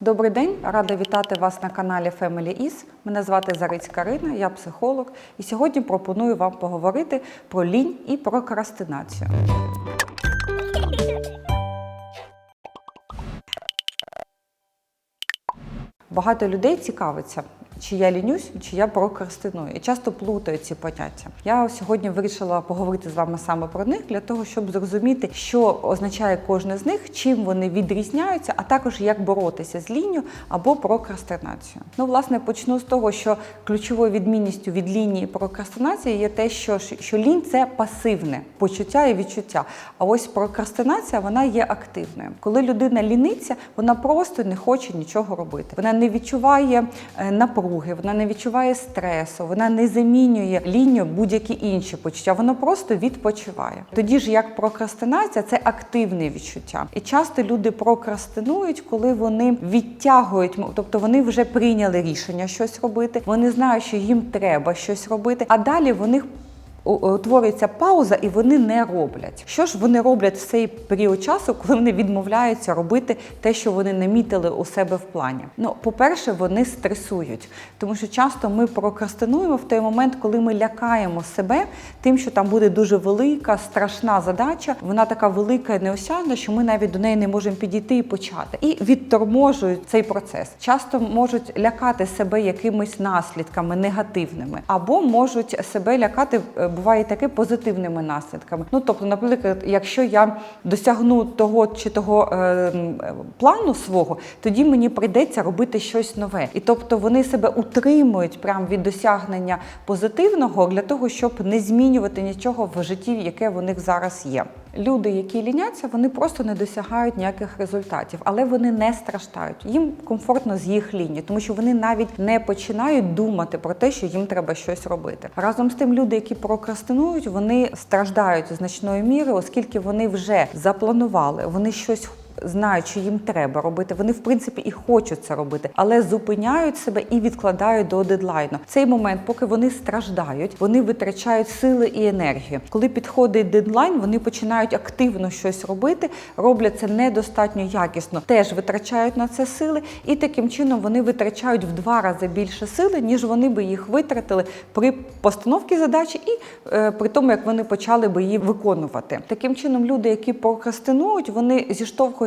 Добрий день, рада вітати вас на каналі Family Is. Мене звати Зариць Карина, я психолог, і сьогодні пропоную вам поговорити про лінь і прокрастинацію. Багато людей цікавиться, чи я лінюсь, чи я прокрастиную, і часто плутають ці поняття. Я сьогодні вирішила поговорити з вами саме про них для того, щоб зрозуміти, що означає кожне з них, чим вони відрізняються, а також як боротися з лінню або прокрастинацією. Ну, власне, почну з того, що ключовою відмінністю від лінії прокрастинації є те, що, що лінь це пасивне почуття і відчуття. А ось прокрастинація вона є активною. Коли людина ліниться, вона просто не хоче нічого робити. Вона не відчуває е, напруги, вона не відчуває стресу, вона не замінює лінію будь-які інші почуття. Воно просто відпочиває. Тоді ж як прокрастинація це активне відчуття. І часто люди прокрастинують, коли вони відтягують, тобто вони вже прийняли рішення щось робити. Вони знають, що їм треба щось робити, а далі в них утворюється пауза, і вони не роблять. Що ж вони роблять в цей період часу, коли вони відмовляються робити те, що вони намітили у себе в плані? Ну, по-перше, вони стресують, тому що часто ми прокрастинуємо в той момент, коли ми лякаємо себе тим, що там буде дуже велика, страшна задача. Вона така велика і неосяжна, що ми навіть до неї не можемо підійти і почати. І відторможують цей процес. Часто можуть лякати себе якимись наслідками негативними, або можуть себе лякати е, буває таке позитивними наслідками. Ну тобто, наприклад, якщо я досягну того чи того е, плану свого, тоді мені прийдеться робити щось нове. І тобто вони себе утримують прямо від досягнення позитивного для того, щоб не змінювати нічого в житті, яке в них зараз є. Люди, які ліняться, вони просто не досягають ніяких результатів, але вони не страждають. Їм комфортно з їх лінії, тому що вони навіть не починають думати про те, що їм треба щось робити. Разом з тим, люди, які прокрастинують, вони страждають значною мірою, оскільки вони вже запланували, вони щось. Знають, що їм треба робити. Вони в принципі і хочуть це робити, але зупиняють себе і відкладають до дедлайну. Цей момент, поки вони страждають, вони витрачають сили і енергію. Коли підходить дедлайн, вони починають активно щось робити, роблять це недостатньо якісно, теж витрачають на це сили, і таким чином вони витрачають в два рази більше сили, ніж вони би їх витратили при постановці задачі і е, при тому, як вони почали би її виконувати. Таким чином, люди, які прокрастинують, вони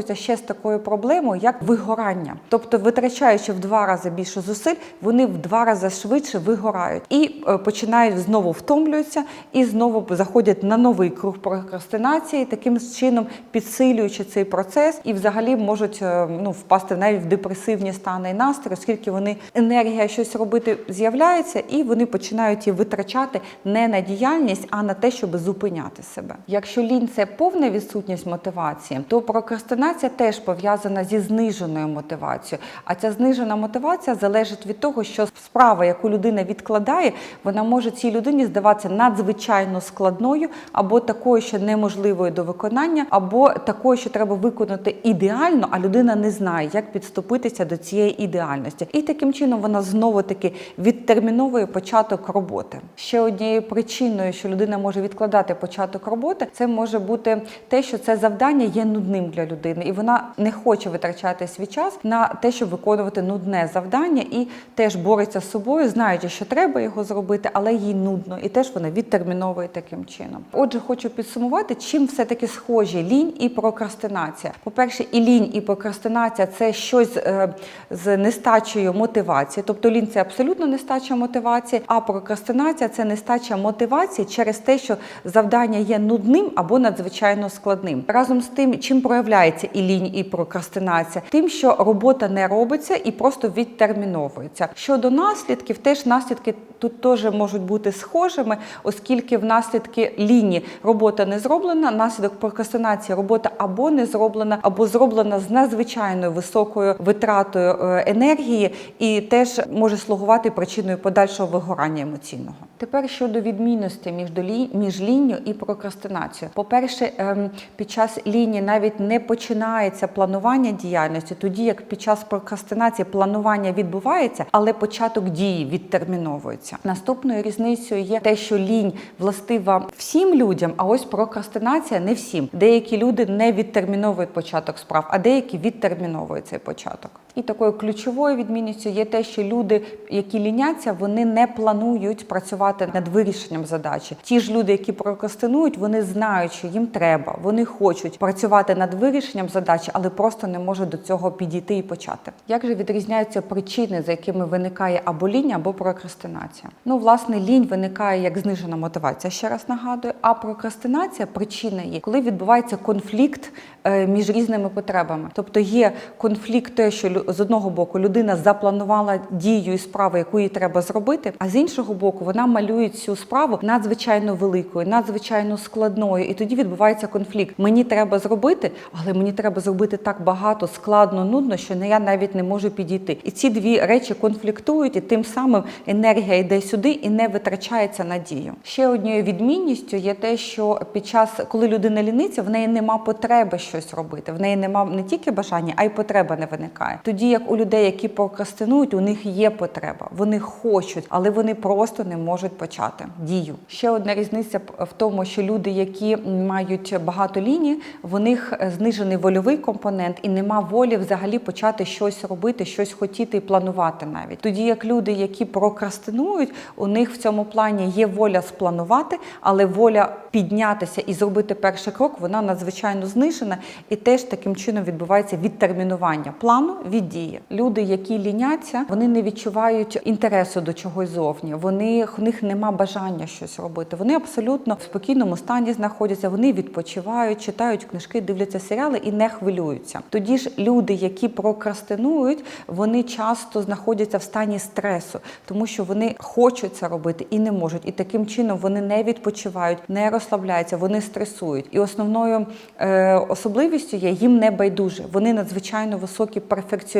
зіштовхуються ще з такою проблемою, як вигорання. Тобто, витрачаючи в два рази більше зусиль, вони в два рази швидше вигорають і е, починають знову втомлюються і знову заходять на новий круг прокрастинації, таким чином підсилюючи цей процес, і взагалі можуть е, ну, впасти навіть в депресивні стани і настрої, оскільки вони енергія щось робити з'являється, і вони починають її витрачати не на діяльність, а на те, щоб зупиняти себе. Якщо лінь це повна відсутність мотивації, то прокрастинація теж пов'язана зі зниженою мотивацією. А ця знижена мотивація залежить від того, що справа, яку людина відкладає, вона може цій людині здаватися надзвичайно складною, або такою, що неможливою до виконання, або такою, що треба виконати ідеально, а людина не знає, як підступитися до цієї ідеальності. І таким чином вона знову таки відтерміновує початок роботи. Ще однією причиною, що людина може відкладати початок роботи, це може бути те, що це завдання є нудним для людини, і вона не хоче витрачати свій час на те, щоб виконувати нудне завдання, і теж бореться з собою, знаючи, що треба його зробити, але їй нудно, і теж вона відтерміновує таким чином. Отже, хочу підсумувати, чим все таки схожі лінь і прокрастинація. По-перше, і лінь, і прокрастинація це щось е, з нестачею мотивації, тобто лінь це абсолютно нестача мотивації, а прокрастинація це нестача мотивації через те, що завдання є нудним або надзвичайно складним. Разом з тим, чим проявляється і лінь, і прокрастинація, тим, що робота не робиться і просто відтерміновується. Щодо наслідків, теж наслідки тут теж можуть бути схожими, оскільки в наслідки лінії робота не зроблена, наслідок прокрастинації робота або не зроблена, або зроблена з надзвичайною високою витратою е, енергії, і теж може слугувати причиною подальшого вигорання емоційного. Тепер щодо відмінності між між лінією і прокрастинацією. По-перше, ем, під час лінії навіть не починається планування діяльності, тоді як під час прокрастинації планування відбувається, але початок дії відтерміновується. Наступною різницею є те, що лінь властива всім людям, а ось прокрастинація не всім. Деякі люди не відтерміновують початок справ, а деякі відтерміновують цей початок. І такою ключовою відмінністю є те, що люди, які ліняться, вони не планують працювати над вирішенням задачі. Ті ж люди, які прокрастинують, вони знають, що їм треба, вони хочуть працювати над вирішенням задачі, але просто не можуть до цього підійти і почати. Як же відрізняються причини, за якими виникає або лінь, або прокрастинація? Ну, власне, лінь виникає як знижена мотивація, ще раз нагадую. А прокрастинація причина є, коли відбувається конфлікт е, між різними потребами. Тобто є конфлікт, те, що з одного боку людина запланувала дію і справу, яку їй треба зробити, а з іншого боку, вона малює цю справу надзвичайно великою, надзвичайно складною, і тоді відбувається конфлікт. Мені треба зробити, але мені треба зробити так багато, складно, нудно, що я навіть не можу підійти. І ці дві речі конфліктують, і тим самим енергія йде сюди і не витрачається на дію. Ще однією відмінністю є те, що під час, коли людина ліниться, в неї нема потреби щось робити. В неї нема не тільки бажання, а й потреба не виникає. Тоді як у людей, які прокрастинують, у них є потреба, вони хочуть, але вони просто не можуть почати дію. Ще одна різниця в тому, що люди, які мають багато ліній, в них знижений вольовий компонент і нема волі взагалі почати щось робити, щось хотіти і планувати навіть. Тоді як люди, які прокрастинують, у них в цьому плані є воля спланувати, але воля піднятися і зробити перший крок, вона надзвичайно знижена, і теж таким чином відбувається відтермінування плану дії. Люди, які ліняться, вони не відчувають інтересу до чогось зовні. Вони в них нема бажання щось робити. Вони абсолютно в спокійному стані знаходяться. Вони відпочивають, читають книжки, дивляться серіали і не хвилюються. Тоді ж люди, які прокрастинують, вони часто знаходяться в стані стресу, тому що вони хочуть це робити і не можуть. І таким чином вони не відпочивають, не розслабляються, вони стресують. І основною е, особливістю є їм не байдуже. Вони надзвичайно високі перфекціоністи,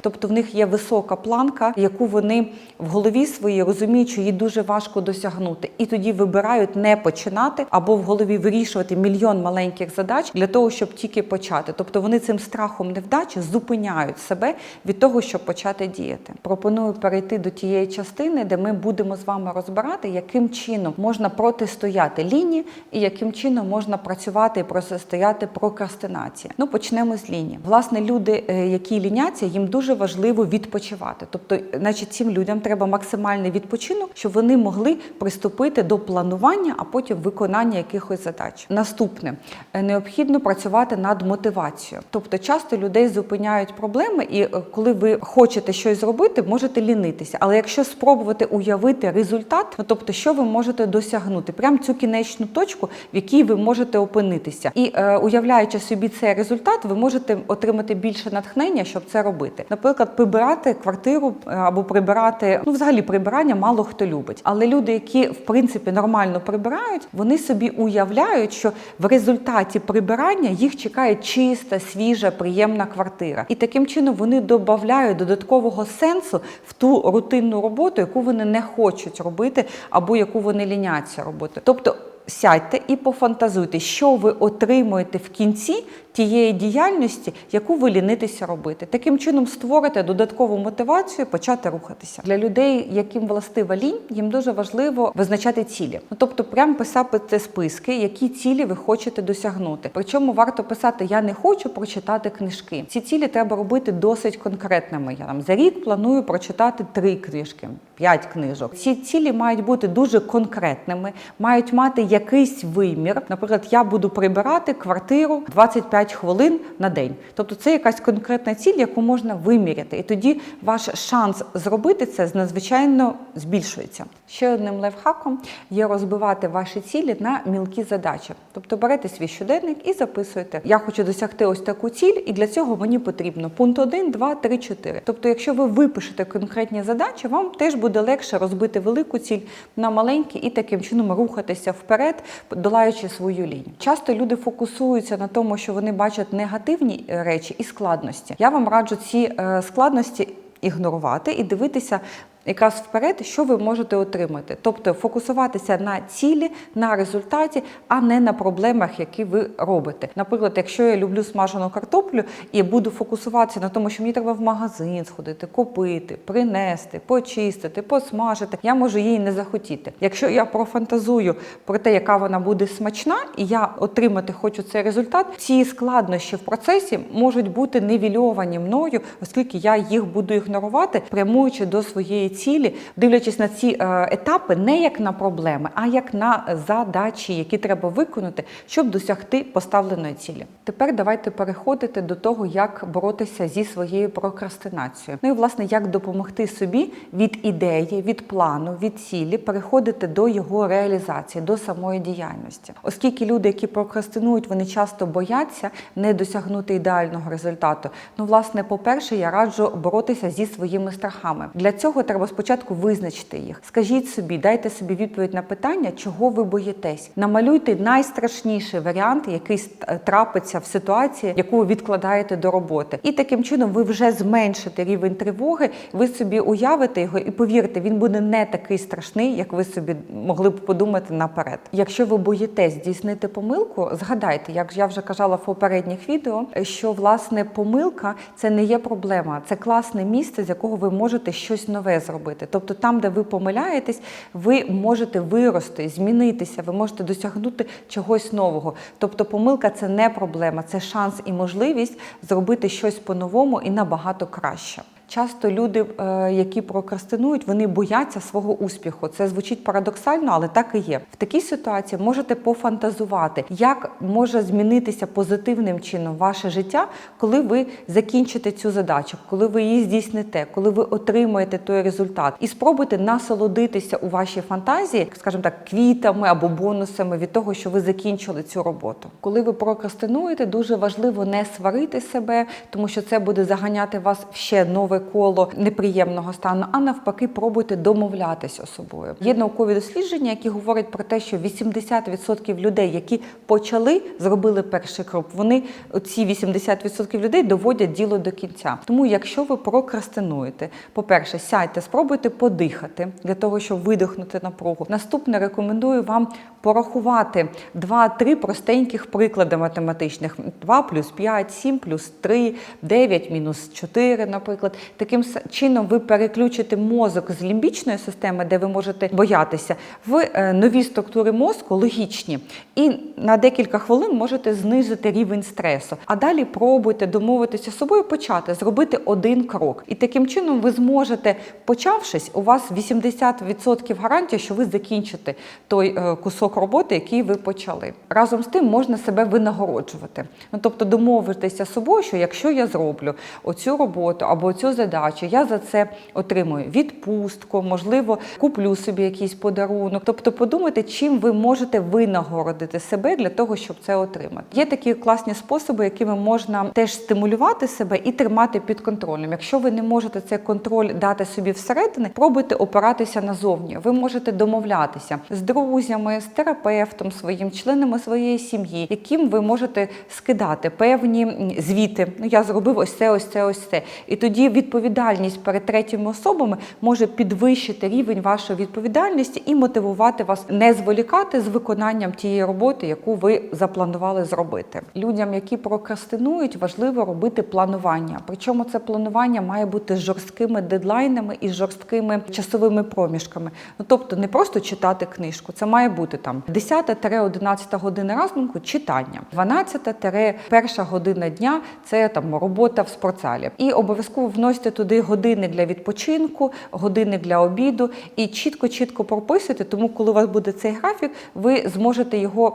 тобто в них є висока планка, яку вони в голові своїй розуміють, що їй дуже важко досягнути, і тоді вибирають не починати або в голові вирішувати мільйон маленьких задач для того, щоб тільки почати. Тобто вони цим страхом невдачі зупиняють себе від того, щоб почати діяти. Пропоную перейти до тієї частини, де ми будемо з вами розбирати, яким чином можна протистояти лінії і яким чином можна працювати і протистояти прокрастинації. Ну почнемо з лінії. Власне, люди, е, які ліняться, їм дуже важливо відпочивати. Тобто, значить, цим людям треба максимальний відпочинок, щоб вони могли приступити до планування, а потім виконання якихось задач. Наступне Е, необхідно працювати над мотивацією. Тобто, часто людей зупиняють проблеми, і е, коли ви хочете щось зробити, можете лінитися. Але якщо спробувати уявити результат, ну тобто, що ви можете досягнути, прям цю кінечну точку, в якій ви можете опинитися, і е, уявляючи собі цей результат, ви можете отримати більше натхнення, щоб це робити. Наприклад, прибирати квартиру е, або прибирати, ну взагалі прибирання мало хто любить. Але люди, які в принципі нормально прибирають, вони собі уявляють, що в результаті прибирання їх чекає чиста, свіжа, приємна квартира. І таким чином вони додають додаткового сенсу в ту рутинну роботу, яку вони не хочуть робити, або яку вони ліняться робити. Тобто. Сядьте і пофантазуйте, що ви отримуєте в кінці тієї діяльності, яку ви лінитеся робити. Таким чином створите додаткову мотивацію почати рухатися. Для людей, яким властива лінь, їм дуже важливо визначати цілі. Ну тобто, прям писати списки, які цілі ви хочете досягнути. Причому варто писати Я не хочу прочитати книжки. Ці цілі треба робити досить конкретними. Я там за рік планую прочитати три книжки, п'ять книжок. Ці цілі мають бути дуже конкретними, мають мати якийсь вимір. Наприклад, я буду прибирати квартиру 25 хвилин на день. Тобто це якась конкретна ціль, яку можна виміряти. І тоді ваш шанс зробити це надзвичайно збільшується. Ще одним лайфхаком є розбивати ваші цілі на мілкі задачі. Тобто берете свій щоденник і записуєте: Я хочу досягти ось таку ціль, і для цього мені потрібно пункт 1, 2, 3, 4. Тобто, якщо ви випишете конкретні задачі, вам теж буде легше розбити велику ціль на маленькі і таким чином рухатися вперед, долаючи свою лінію. Часто люди фокусуються на тому, що вони бачать негативні е, речі і складності. Я вам раджу ці е, складності ігнорувати і дивитися якраз вперед, що ви можете отримати. Тобто фокусуватися на цілі, на результаті, а не на проблемах, які ви робите. Наприклад, якщо я люблю смажену картоплю і буду фокусуватися на тому, що мені треба в магазин сходити, купити, принести, почистити, посмажити, я можу її не захотіти. Якщо я профантазую про те, яка вона буде смачна, і я отримати хочу цей результат, ці складнощі в процесі можуть бути невільовані мною, оскільки я їх буду ігнорувати, прямуючи до своєї цілі, дивлячись на ці е, етапи не як на проблеми, а як на задачі, які треба виконати, щоб досягти поставленої цілі. Тепер давайте переходити до того, як боротися зі своєю прокрастинацією. Ну і власне, як допомогти собі від ідеї, від плану, від цілі переходити до його реалізації, до самої діяльності, оскільки люди, які прокрастинують, вони часто бояться не досягнути ідеального результату. Ну, власне, по-перше, я раджу боротися зі своїми страхами. Для цього треба спочатку визначити їх. Скажіть собі, дайте собі відповідь на питання, чого ви боїтесь. Намалюйте найстрашніший варіант, який трапиться в ситуації, яку ви відкладаєте до роботи. І таким чином ви вже зменшите рівень тривоги, ви собі уявите його і повірте, він буде не такий страшний, як ви собі могли б подумати наперед. Якщо ви боїтесь здійснити помилку, згадайте, як я вже казала в попередніх відео, що власне помилка це не є проблема, це класне місце, з якого ви можете щось нове зробити. Тобто, там, де ви помиляєтесь, ви можете вирости, змінитися, ви можете досягнути чогось нового. Тобто, помилка це не проблема, це шанс і можливість зробити щось по-новому і набагато краще. Часто люди, е, які прокрастинують, вони бояться свого успіху. Це звучить парадоксально, але так і є. В такій ситуації можете пофантазувати, як може змінитися позитивним чином ваше життя, коли ви закінчите цю задачу, коли ви її здійсните, коли ви отримаєте той результат, і спробуйте насолодитися у вашій фантазії, скажімо так, квітами або бонусами від того, що ви закінчили цю роботу. Коли ви прокрастинуєте, дуже важливо не сварити себе, тому що це буде заганяти вас в ще нове коло неприємного стану, а навпаки, пробуйте домовлятися собою. Є наукові дослідження, які говорять про те, що 80% людей, які почали, зробили перший крок. Вони ці 80% людей доводять діло до кінця. Тому, якщо ви прокрастинуєте, по-перше, сядьте, спробуйте подихати для того, щоб видихнути напругу. Наступне рекомендую вам порахувати 2-3 простеньких приклади математичних: 2 плюс 5, 7 плюс 3, 9 мінус 4, наприклад. Таким чином ви переключите мозок з лімбічної системи, де ви можете боятися, в е, нові структури мозку логічні. І на декілька хвилин можете знизити рівень стресу. А далі пробуйте домовитися з собою, почати зробити один крок. І таким чином ви зможете, почавшись, у вас 80% гарантія, що ви закінчите той е, кусок роботи, який ви почали. Разом з тим можна себе винагороджувати. Ну тобто домовитися з собою, що якщо я зроблю оцю роботу або цю задачу, я за це отримую відпустку, можливо, куплю собі якийсь подарунок. Тобто подумайте, чим ви можете винагородити себе для того, щоб це отримати. Є такі класні способи, якими можна теж стимулювати себе і тримати під контролем. Якщо ви не можете цей контроль дати собі всередині, пробуйте опиратися назовні. Ви можете домовлятися з друзями, з терапевтом своїм, членами своєї сім'ї, яким ви можете скидати певні звіти. Ну я зробив ось це, ось це, ось це. І тоді відповідальність перед третіми особами може підвищити рівень вашої відповідальності і мотивувати вас не зволікати з виконанням тієї роботи, яку ви запланували зробити. Людям, які прокрастинують, важливо робити планування. Причому це планування має бути з жорсткими дедлайнами і жорсткими часовими проміжками. Ну тобто не просто читати книжку, це має бути там 10-11 година ранку читання, 12-1 година дня це там робота в спортзалі. І обов'язково вносите туди години для відпочинку, години для обіду і чітко-чітко прописуйте. Тому, коли у вас буде цей графік, ви зможете його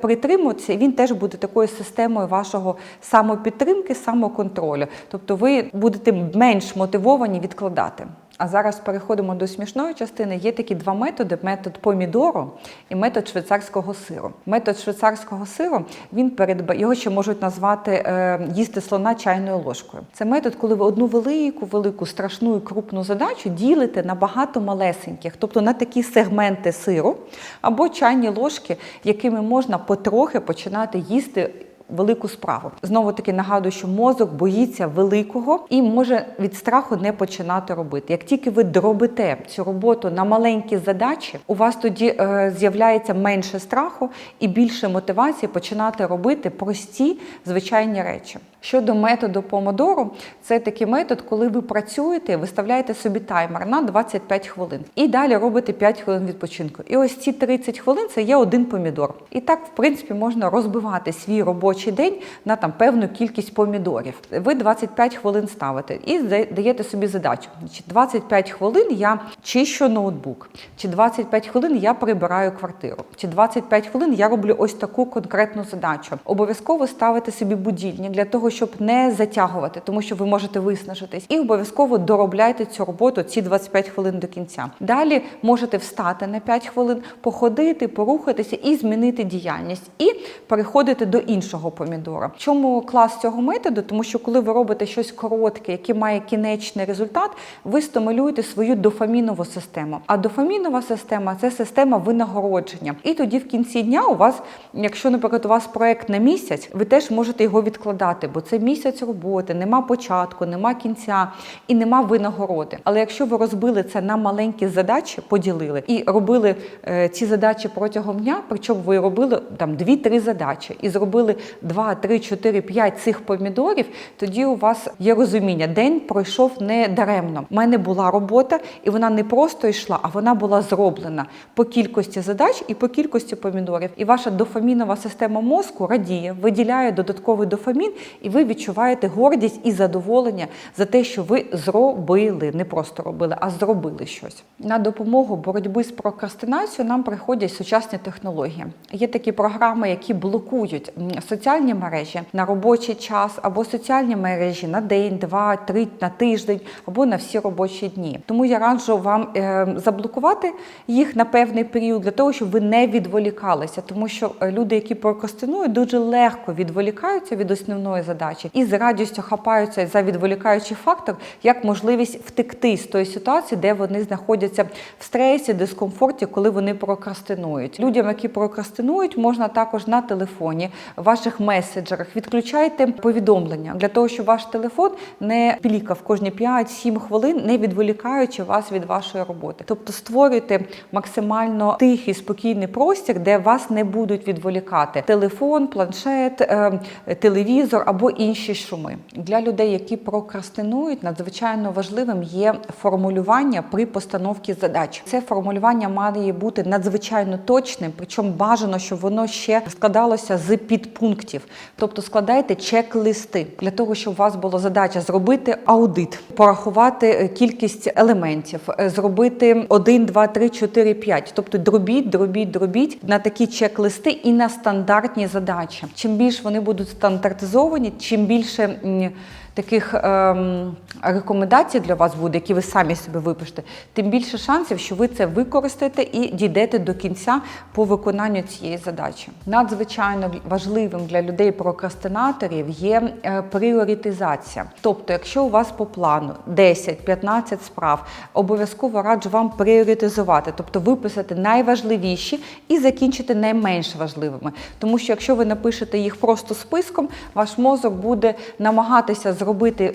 притримуватися. Він теж буде такою системою вашого самопідтримки, самоконтролю. Тобто, ви будете менш мотивовані відкладати. А зараз переходимо до смішної частини. Є такі два методи: метод помідоро і метод швейцарського сиру. Метод швейцарського сиру він передба... його ще можуть назвати е, їсти слона чайною ложкою. Це метод, коли ви одну велику, велику, страшну і крупну задачу ділите на багато малесеньких, тобто на такі сегменти сиру або чайні ложки, якими можна потрохи починати їсти велику справу. Знову таки нагадую, що мозок боїться великого і може від страху не починати робити. Як тільки ви дробите цю роботу на маленькі задачі, у вас тоді е, з'являється менше страху і більше мотивації починати робити прості звичайні речі. Щодо методу помодору, це такий метод, коли ви працюєте, виставляєте собі таймер на 25 хвилин і далі робите 5 хвилин відпочинку. І ось ці 30 хвилин це є один помідор. І так, в принципі, можна розбивати свій робочий день на там певну кількість помідорів. Ви 25 хвилин ставите і даєте собі задачу. 25 хвилин я чищу ноутбук, чи 25 хвилин я прибираю квартиру, чи 25 хвилин я роблю ось таку конкретну задачу. Обов'язково ставити собі будильник для того, щоб не затягувати, тому що ви можете виснажитись, і обов'язково доробляйте цю роботу ці 25 хвилин до кінця. Далі можете встати на 5 хвилин, походити, порухатися і змінити діяльність, і переходити до іншого помідора. Чому клас цього методу? Тому що коли ви робите щось коротке, яке має кінечний результат, ви стимулюєте свою дофамінову систему. А дофамінова система це система винагородження. І тоді в кінці дня у вас, якщо, наприклад, у вас проект на місяць, ви теж можете його відкладати, бо це місяць роботи, нема початку, нема кінця і нема винагороди. Але якщо ви розбили це на маленькі задачі, поділили і робили е, ці задачі протягом дня, причому ви робили там 2-3 задачі і зробили 2, 3, 4, 5 цих помідорів, тоді у вас є розуміння, день пройшов не даремно. У мене була робота, і вона не просто йшла, а вона була зроблена по кількості задач і по кількості помідорів. І ваша дофамінова система мозку радіє, виділяє додатковий дофамін, і ви відчуваєте гордість і задоволення за те, що ви зробили, не просто робили, а зробили щось. На допомогу боротьби з прокрастинацією нам приходять сучасні технології. Є такі програми, які блокують соціальні мережі на робочий час, або соціальні мережі на день, два, три на тиждень, або на всі робочі дні. Тому я раджу вам е, заблокувати їх на певний період для того, щоб ви не відволікалися, тому що е, люди, які прокрастинують, дуже легко відволікаються від основної задачі і з радістю хапаються за відволікаючий фактор як можливість втекти з тої ситуації, де вони знаходяться в стресі, дискомфорті, коли вони прокрастинують. Людям, які прокрастинують, можна також на телефоні, в ваших меседжерах відключайте повідомлення для того, щоб ваш телефон не пілікав кожні 5-7 хвилин, не відволікаючи вас від вашої роботи. Тобто створюйте максимально тихий, спокійний простір, де вас не будуть відволікати телефон, планшет, е, телевізор або інші шуми. Для людей, які прокрастинують, надзвичайно важливим є формулювання при постановці задач. Це формулювання має бути надзвичайно точним, причому бажано, щоб воно ще складалося з підпунктів. Тобто складайте чек-листи для того, щоб у вас була задача зробити аудит, порахувати е, кількість елементів, е, зробити 1, 2, 3, 4, 5. Тобто дробіть, дробіть, дробіть на такі чек-листи і на стандартні задачі. Чим більше вони будуть стандартизовані, чим більше. Таких ем, рекомендацій для вас буде, які ви самі собі випишете, тим більше шансів, що ви це використаєте і дійдете до кінця по виконанню цієї задачі. Надзвичайно важливим для людей прокрастинаторів є е, пріоритизація. Тобто, якщо у вас по плану 10-15 справ, обов'язково раджу вам пріоритизувати, тобто виписати найважливіші і закінчити найменш важливими. Тому що якщо ви напишете їх просто списком, ваш мозок буде намагатися зробити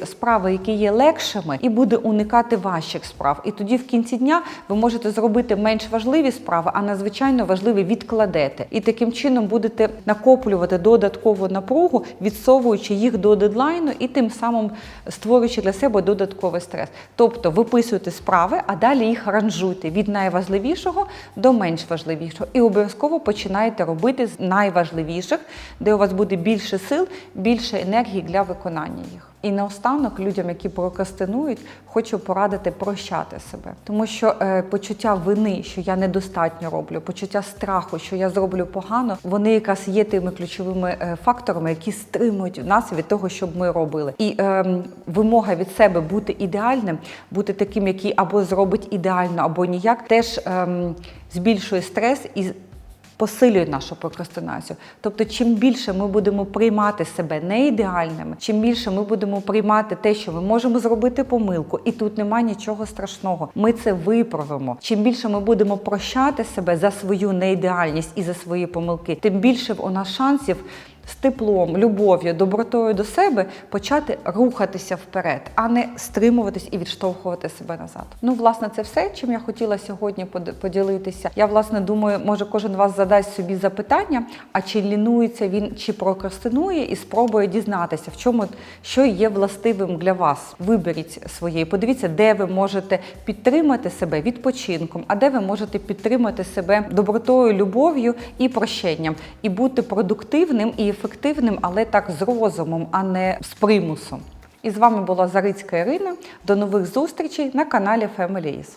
справи, які є легшими, і буде уникати важчих справ. І тоді в кінці дня ви можете зробити менш важливі справи, а надзвичайно важливі відкладете. І таким чином будете накоплювати додаткову напругу, відсовуючи їх до дедлайну і тим самим створюючи для себе додатковий стрес. Тобто виписуйте справи, а далі їх ранжуйте від найважливішого до менш важливішого. І обов'язково починаєте робити з найважливіших, де у вас буде більше сил, більше енергії для виконання їх. І наостанок людям, які прокрастинують, хочу порадити прощати себе, тому що е, почуття вини, що я недостатньо роблю, почуття страху, що я зроблю погано, вони якраз є тими ключовими е, факторами, які стримують нас від того, щоб ми робили. І е, вимога від себе бути ідеальним, бути таким, який або зробить ідеально, або ніяк, теж е, збільшує стрес і посилює нашу прокрастинацію. Тобто, чим більше ми будемо приймати себе не ідеальними, чим більше ми будемо приймати те, що ми можемо зробити помилку, і тут немає нічого страшного. Ми це виправимо. Чим більше ми будемо прощати себе за свою неідеальність і за свої помилки, тим більше у нас шансів з теплом, любов'ю, добротою до себе почати рухатися вперед, а не стримуватись і відштовхувати себе назад. Ну, власне, це все, чим я хотіла сьогодні под- поділитися. Я власне думаю, може кожен вас задасть собі запитання, а чи лінується він, чи прокрастинує, і спробує дізнатися, в чому що є властивим для вас. Виберіть своє, подивіться, де ви можете підтримати себе відпочинком, а де ви можете підтримати себе добротою, любов'ю і прощенням, і бути продуктивним і ефективним, але так з розумом, а не з примусом. І з вами була Зарицька Ірина. До нових зустрічей на каналі Family.